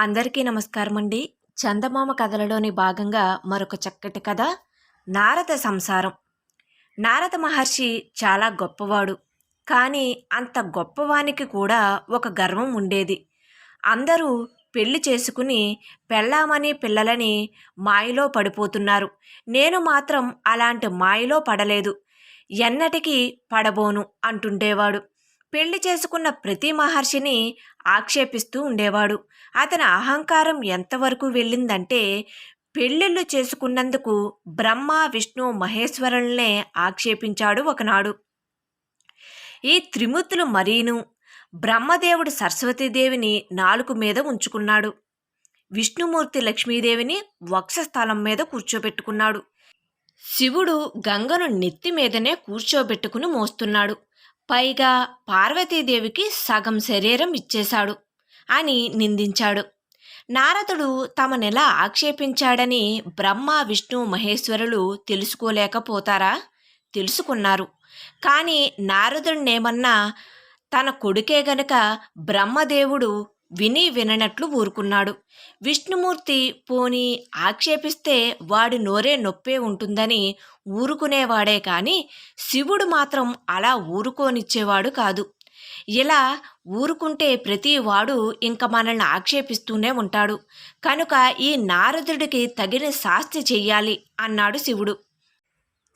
అందరికీ నమస్కారం అండి చందమామ కథలలోని భాగంగా మరొక చక్కటి కథ నారద సంసారం. నారద మహర్షి చాలా గొప్పవాడు. కానీ అంత గొప్పవానికి కూడా ఒక గర్వం ఉండేది. అందరూ పెళ్ళి చేసుకుని పెళ్ళామని పిల్లలని మాయలో పడిపోతున్నారు. నేను మాత్రం అలాంటి మాయలో పడలేదు. ఎన్నటికీ పడబోను అంటుండేవాడు. పెళ్ళి చేసుకున్న ప్రతి మహర్షిని ఆక్షేపిస్తూ ఉండేవాడు. అతని అహంకారం ఎంతవరకు వెళ్ళిందంటే పెళ్ళిళ్ళు చేసుకున్నందుకు బ్రహ్మ విష్ణు మహేశ్వరుల్నే ఆక్షేపించాడు ఒకనాడు. ఈ త్రిమూర్తులు మరీను బ్రహ్మదేవుడు సరస్వతీదేవిని నాలుగు మీద ఉంచుకున్నాడు. విష్ణుమూర్తి లక్ష్మీదేవిని వక్షస్థలం మీద కూర్చోబెట్టుకున్నాడు. శివుడు గంగను నెత్తి మీదనే కూర్చోబెట్టుకుని మోస్తున్నాడు. పైగా పార్వతీదేవికి సగం శరీరం ఇచ్చేశాడు అని నిందించాడు. నారదుడు తమనెలా ఆక్షేపించాడని బ్రహ్మ విష్ణు మహేశ్వరులు తెలుసుకోలేకపోతారా? తెలుసుకున్నారు. కానీ నారదుడినేమన్నా తన కొడుకే గనక బ్రహ్మదేవుడు విని విననట్లు ఊరుకున్నాడు. విష్ణుమూర్తి పోని ఆక్షేపిస్తే వాడి నోరే నొప్పే ఉంటుందని ఊరుకునేవాడే కానీ శివుడు మాత్రం అలా ఊరుకోనిచ్చేవాడు కాదు. ఇలా ఊరుకుంటే ప్రతి వాడు ఇంక మనల్ని ఆక్షేపిస్తూనే ఉంటాడు. కనుక ఈ నారదుడికి తగిన శాస్తి చెయ్యాలి అన్నాడు శివుడు.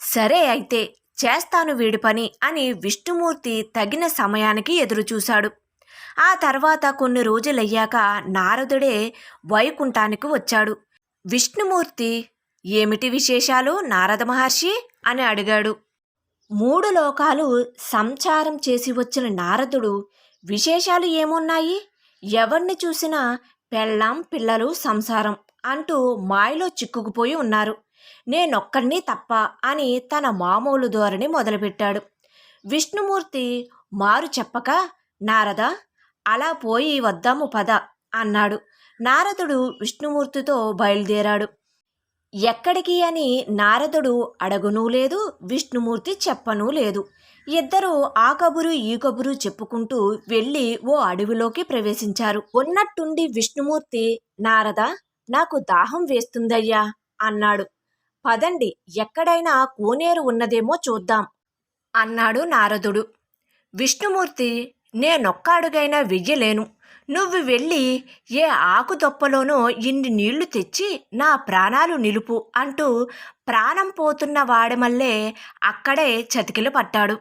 సరే అయితే చేస్తాను వీడి పని అని విష్ణుమూర్తి తగిన సమయానికి ఎదురుచూశాడు. ఆ తర్వాత కొన్ని రోజులయ్యాక నారదుడే వైకుంఠానికి వచ్చాడు. విష్ణుమూర్తి ఏమిటి విశేషాలు నారద మహర్షి? అని అడిగాడు. మూడు లోకాలు సంచారం చేసి వచ్చిన నారదుడు విశేషాలు ఏమున్నాయి? ఎవరిని చూసినా పెళ్ళాం పిల్లలు సంసారం అంటూ మాయలో చిక్కుకుపోయి ఉన్నారు. నేనొక్కడిని తప్ప అని తన మామూలు ధోరణి మొదలుపెట్టాడు. విష్ణుమూర్తి మారు చెప్పక నారద? అలా పోయి వద్దాము పద అన్నాడు. నారదుడు విష్ణుమూర్తితో బయలుదేరాడు. ఎక్కడికి అని నారదుడు అడగనూ లేదు విష్ణుమూర్తి చెప్పనూ లేదు. ఇద్దరూ ఆ కబురు ఈ కబురు చెప్పుకుంటూ వెళ్ళి ఓ అడవిలోకి ప్రవేశించారు. ఉన్నట్టుండి విష్ణుమూర్తి నారద నాకు దాహం వేస్తుందయ్యా అన్నాడు. పదండి ఎక్కడైనా కోనేరు ఉన్నదేమో చూద్దాం అన్నాడు నారదుడు. విష్ణుమూర్తి నేనొక్క అడుగైనా వెయ్యలేను. నువ్వు వెళ్ళి ఏ ఆకు దొప్పలోనో ఇన్ని నీళ్ళు తెచ్చి నా ప్రాణాలు నిలుపు అంటూ ప్రాణం పోతున్న వాడమల్లే అక్కడే చతికిలు పట్టాడు.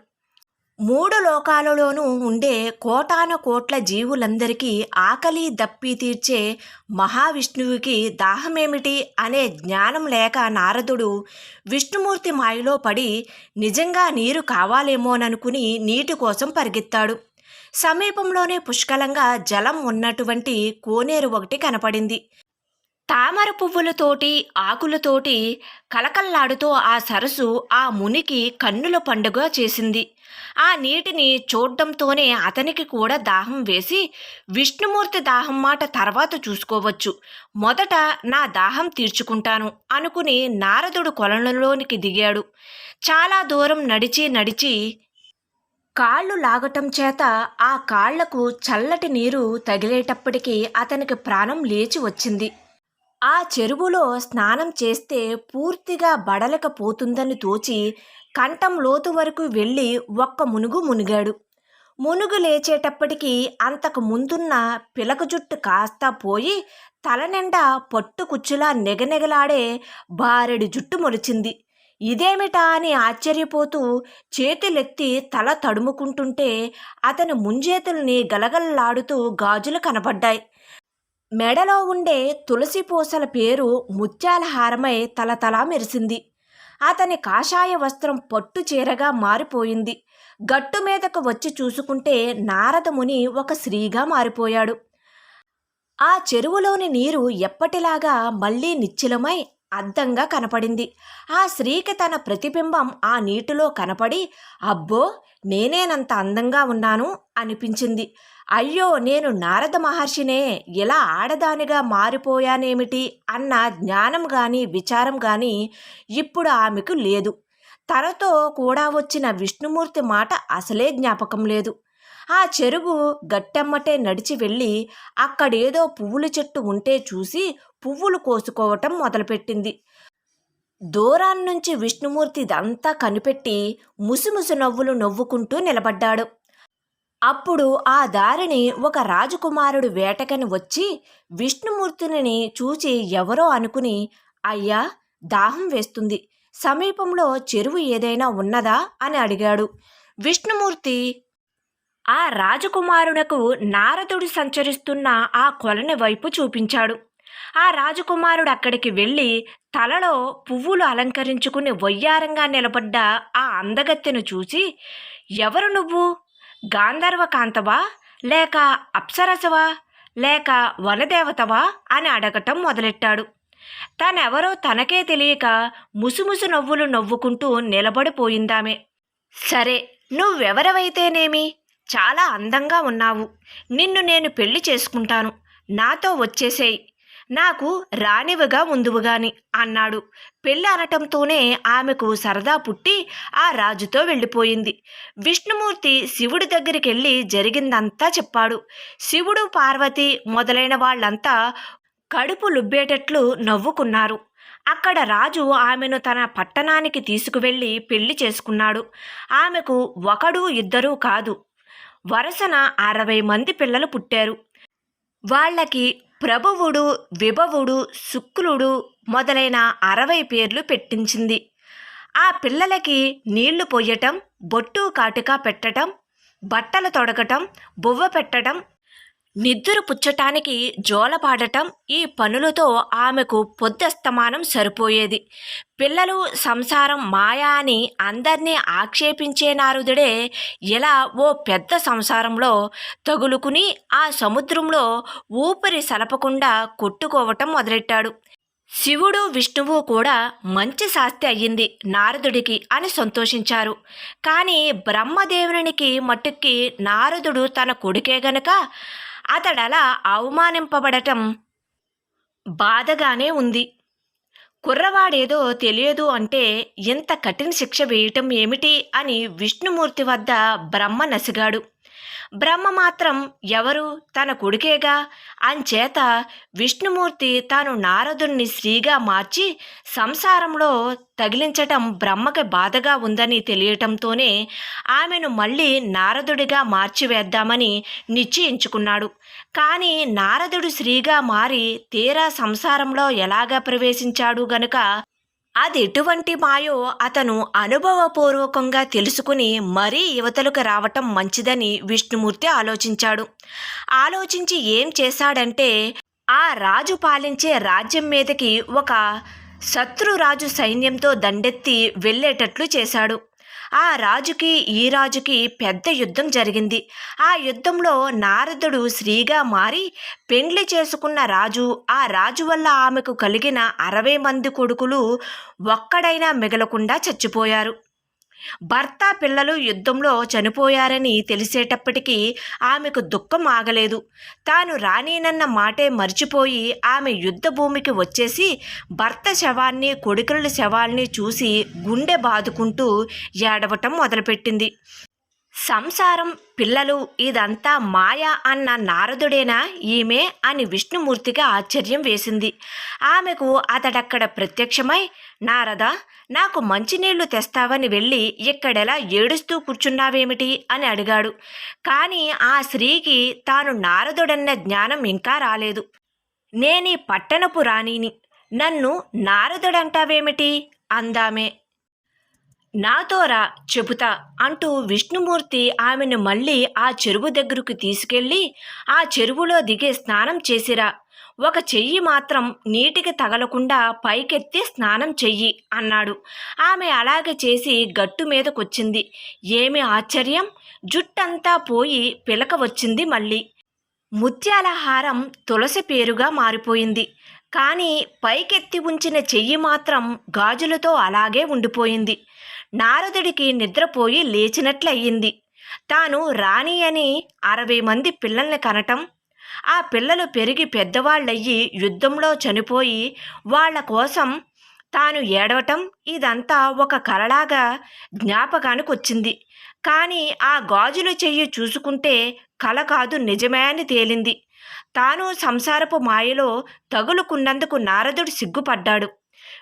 మూడు లోకాలలోనూ ఉండే కోటాను కోట్ల జీవులందరికీ ఆకలి దప్పి తీర్చే మహావిష్ణువుకి దాహమేమిటి అనే జ్ఞానం లేక నారదుడు విష్ణుమూర్తి మాయలో పడి నిజంగా నీరు కావాలేమోననుకుని నీటి కోసం పరిగెత్తాడు. సమీపంలోనే పుష్కలంగా జలం ఉన్నటువంటి కోనేరు ఒకటి కనపడింది. తామర పువ్వులతోటి ఆకులతోటి కలకల్లాడుతూ ఆ సరస్సు ఆ మునికి కన్నుల పండుగ చేసింది. ఆ నీటిని చూడ్డంతోనే అతనికి కూడా దాహం వేసి విష్ణుమూర్తి దాహం మాట తర్వాత చూసుకోవచ్చు. మొదట నా దాహం తీర్చుకుంటాను అనుకుని నారదుడు కొలనులోనికి దిగాడు. చాలా దూరం నడిచి నడిచి కాళ్ళు లాగటం చేత ఆ కాళ్ళకు చల్లటి నీరు తగిలేటప్పటికీ అతనికి ప్రాణం లేచి వచ్చింది. ఆ చెరువులో స్నానం చేస్తే పూర్తిగా బడలకపోతుందని తోచి కంఠం లోతు వరకు వెళ్ళి ఒక్క మునుగు మునిగాడు. మునుగు లేచేటప్పటికీ అంతకు ముందున్న పిలక జుట్టు కాస్త పోయి తలనిండా పట్టుకుచ్చులా పట్టు కుచ్చులా నెగనెగలాడే బారెడు జుట్టు మొలిచింది. ఇదేమిటా అని ఆశ్చర్యపోతూ చేతులెత్తి తల తడుముకుంటుంటే అతని ముంజేతుల్ని గలగలలాడుతూ గాజులు కనబడ్డాయి. మెడలో ఉండే తులసి పూసల పేరు ముత్యాల హారమై తలతలా మెరిసింది. అతని కాషాయ వస్త్రం పట్టు చీరగా మారిపోయింది. గట్టు మీదకు వచ్చి చూసుకుంటే నారదముని ఒక స్త్రీగా మారిపోయాడు. ఆ చెరువులోని నీరు ఎప్పటిలాగా మళ్ళీ నిశ్చలమై అద్దంగా కనపడింది. ఆ స్త్రీకి తన ప్రతిబింబం ఆ నీటిలో కనపడి అబ్బో నేనేనంత అందంగా ఉన్నాను అనిపించింది. అయ్యో నేను నారద మహర్షినే ఇలా ఆడదానిగా మారిపోయానేమిటి? అన్న జ్ఞానం గాని విచారం గాని ఇప్పుడు ఆమెకు లేదు. తనతో కూడా వచ్చిన విష్ణుమూర్తి మాట అసలే జ్ఞాపకం లేదు. ఆ చెరువు గట్టెమ్మటే నడిచి వెళ్ళి అక్కడేదో పువ్వుల చెట్టు ఉంటే చూసి పువ్వులు కోసుకోవటం మొదలుపెట్టింది. దూరాన్నుంచి విష్ణుమూర్తి ఇదంతా కనిపెట్టి ముసిముసి నవ్వులు నవ్వుకుంటూ నిలబడ్డాడు. అప్పుడు ఆ దారిని ఒక రాజకుమారుడు వేటకని వచ్చి విష్ణుమూర్తిని చూచి ఎవరో అనుకుని అయ్యా దాహం వేస్తుంది. సమీపంలో చెరువు ఏదైనా ఉన్నదా? అని అడిగాడు. విష్ణుమూర్తి ఆ రాజకుమారునకు నారదుడు సంచరిస్తున్న ఆ కొలని వైపు చూపించాడు. ఆ రాజకుమారుడు అక్కడికి వెళ్ళి తలలో పువ్వులు అలంకరించుకుని వయ్యారంగా నిలబడ్డ ఆ అందగత్తెను చూసి ఎవరు నువ్వు? గాంధర్వ కాంతవా లేక అప్సరసవా? లేక వనదేవతవా? అని అడగటం మొదలెట్టాడు. తనెవరో తనకే తెలియక ముసుముసు నవ్వులు నవ్వుకుంటూ నిలబడిపోయిందామె. సరే నువ్వెవరవైతేనేమి? చాలా అందంగా ఉన్నావు. నిన్ను నేను పెళ్ళి చేసుకుంటాను. నాతో వచ్చేసేయ్. నాకు రానివిగా ముందువుగాని అన్నాడు. పెళ్ళి అనటంతోనే ఆమెకు సరదా పుట్టి ఆ రాజుతో వెళ్ళిపోయింది. విష్ణుమూర్తి శివుడి దగ్గరికి వెళ్ళి జరిగిందంతా చెప్పాడు. శివుడు పార్వతి మొదలైన వాళ్ళంతా కడుపు లుబ్బేటట్లు నవ్వుకున్నారు. అక్కడ రాజు ఆమెను తన పట్టణానికి తీసుకువెళ్ళి పెళ్ళి చేసుకున్నాడు. ఆమెకు ఒకడు ఇద్దరూ కాదు. వరుసన అరవై మంది పిల్లలు పుట్టారు. వాళ్ళకి ప్రభువుడు విభవుడు శుక్రుడు మొదలైన అరవై పేర్లు పెట్టించింది. ఆ పిల్లలకి నీళ్ళు పోయటం బొట్టు కాటుక పెట్టటం బట్టలు తొడగటం బువ్వ పెట్టడం నిద్దురు పుచ్చటానికి జోలపాడటం ఈ పనులతో ఆమెకు పొద్దస్తమానం సరిపోయేది. పిల్లలు సంసారం మాయా అని అందరినీ ఆక్షేపించే నారుదుడే ఇలా ఓ పెద్ద సంసారంలో తగులుకుని ఆ సముద్రంలో ఊపిరి సలపకుండా కొట్టుకోవటం మొదలెట్టాడు. శివుడు విష్ణువు కూడా మంచి శాస్తి అయ్యింది నారదుడికి అని సంతోషించారు. కానీ బ్రహ్మదేవునికి మట్టుక్కి నారదుడు తన కొడుకే గనక అతడలా అవమానింపబడటం బాధగానే ఉంది. కుర్రవాడేదో తెలియదు అంటే ఇంత కఠిన శిక్ష వేయటం ఏమిటి అని విష్ణుమూర్తి వద్ద బ్రహ్మ నసిగాడు. బ్రహ్మ మాత్రం ఎవరు? తన కొడుకేగా? అంచేత విష్ణుమూర్తి తాను నారదుణ్ణి స్త్రీగా మార్చి సంసారంలో తగిలించటం బ్రహ్మకి బాధగా ఉందని తెలియటంతోనే ఆమెను మళ్ళీ నారదుడిగా మార్చివేద్దామని నిశ్చయించుకున్నాడు. కానీ నారదుడు స్త్రీగా మారి తీరా సంసారంలో ఎలాగా ప్రవేశించాడు గనుక అది ఎటువంటి మాయో అతను అనుభవపూర్వకంగా తెలుసుకుని మరీ యువతలకు రావటం మంచిదని విష్ణుమూర్తి ఆలోచించాడు. ఆలోచించి ఏం చేశాడంటే ఆ రాజు పాలించే రాజ్యం మీదకి ఒక శత్రురాజు సైన్యంతో దండెత్తి వెళ్ళేటట్లు చేశాడు. ఆ రాజుకి ఈ రాజుకి పెద్ద యుద్ధం జరిగింది. ఆ యుద్ధంలో నారదుడు స్త్రీగా మారి పెండ్లి చేసుకున్న రాజు ఆ రాజు వల్ల ఆమెకు కలిగిన అరవై మంది కొడుకులు ఒక్కడైనా మిగలకుండా చచ్చిపోయారు. భర్త పిల్లలు యుద్ధంలో చనిపోయారని తెలిసేటప్పటికీ ఆమెకు దుఃఖం ఆగలేదు. తాను రానేనన్న మాటే మర్చిపోయి ఆమె యుద్ధ భూమికి వచ్చేసి భర్త శవాన్ని కొడుకుల శవాల్ని చూసి గుండె బాదుకుంటూ ఏడవటం మొదలుపెట్టింది. సంసారం పిల్లలు ఇదంతా మాయ అన్న నారదుడేనా ఈమె అని విష్ణుమూర్తికి ఆశ్చర్యం వేసింది. ఆమెకు అతడక్కడ ప్రత్యక్షమై నారద నాకు మంచినీళ్ళు తెస్తావని వెళ్ళి ఇక్కడెలా ఏడుస్తూ కూర్చున్నావేమిటి? అని అడిగాడు. కానీ ఆ స్త్రీకి తాను నారదుడన్న జ్ఞానం ఇంకా రాలేదు. నేనీ పట్టణపు రాణిని. నన్ను నారదుడంటావేమిటి? అందామే. నాతో రా చెబుతా అంటూ విష్ణుమూర్తి ఆమెను మళ్ళీ ఆ చెరువు దగ్గరకు తీసుకెళ్ళి ఆ చెరువులో దిగే స్నానం చేసిరా. ఒక చెయ్యి మాత్రం నీటికి తగలకుండా పైకెత్తి స్నానం చెయ్యి అన్నాడు. ఆమె అలాగే చేసి గట్టు మీదకొచ్చింది. ఏమి ఆశ్చర్యం? జుట్టంతా పోయి పిలక వచ్చింది మళ్ళీ. ముత్యాల హారం తులసి పేరుగా మారిపోయింది. కానీ పైకెత్తి ఉంచిన చెయ్యి మాత్రం గాజులతో అలాగే ఉండిపోయింది. నారదుడికి నిద్రపోయి లేచినట్లయింది. తాను రాణి అని అరవై మంది పిల్లల్ని కనటం ఆ పిల్లలు పెరిగి పెద్దవాళ్ళయ్యి యుద్ధంలో చనిపోయి వాళ్ళ కోసం తాను ఏడవటం ఇదంతా ఒక కలలాగా జ్ఞాపకానికి వచ్చింది కానీ ఆ గాజులు చెయ్యి చూసుకుంటే కల కాదు నిజమే అని తేలింది. తాను సంసారపు మాయలో తగులుకున్నందుకు నారదుడు సిగ్గుపడ్డాడు.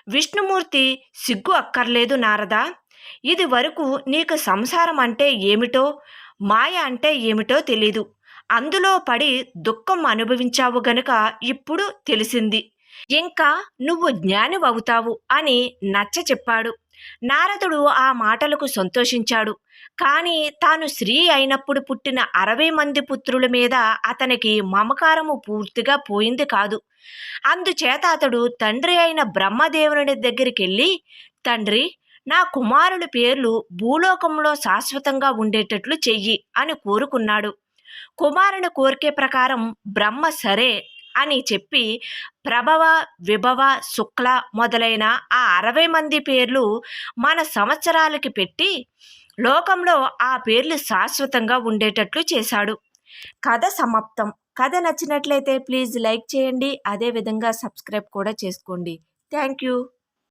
విష్ణుమూర్తి సిగ్గు అక్కర్లేదు నారదా ఇది వరకు నీకు సంసారం అంటే ఏమిటో మాయ అంటే ఏమిటో తెలీదు. అందులో పడి దుఃఖం అనుభవించావు గనుక ఇప్పుడు తెలిసింది. ఇంకా నువ్వు జ్ఞానివవుతావు అని నచ్చ చెప్పాడు. నారదుడు ఆ మాటలకు సంతోషించాడు. కానీ తాను స్త్రీ అయినప్పుడు పుట్టిన అరవై మంది పుత్రుల మీద అతనికి మమకారము పూర్తిగా పోయింది కాదు. అందుచేత అతడు తండ్రి అయిన బ్రహ్మదేవుని దగ్గరికి వెళ్ళి తండ్రి నా కుమారుల పేర్లు భూలోకంలో శాశ్వతంగా ఉండేటట్లు చెయ్యి అని కోరుకున్నాడు. కుమారుని కోరికే ప్రకారం బ్రహ్మ సరే అని చెప్పి ప్రభవ విభవ శుక్ల మొదలైన ఆ అరవై మంది పేర్లు మన సంవత్సరాలకి పెట్టి లోకంలో ఆ పేర్లు శాశ్వతంగా ఉండేటట్లు చేశాడు. కథ సమాప్తం. కథ నచ్చినట్లయితే ప్లీజ్ లైక్ చేయండి. అదేవిధంగా సబ్స్క్రైబ్ కూడా చేసుకోండి. Thank you.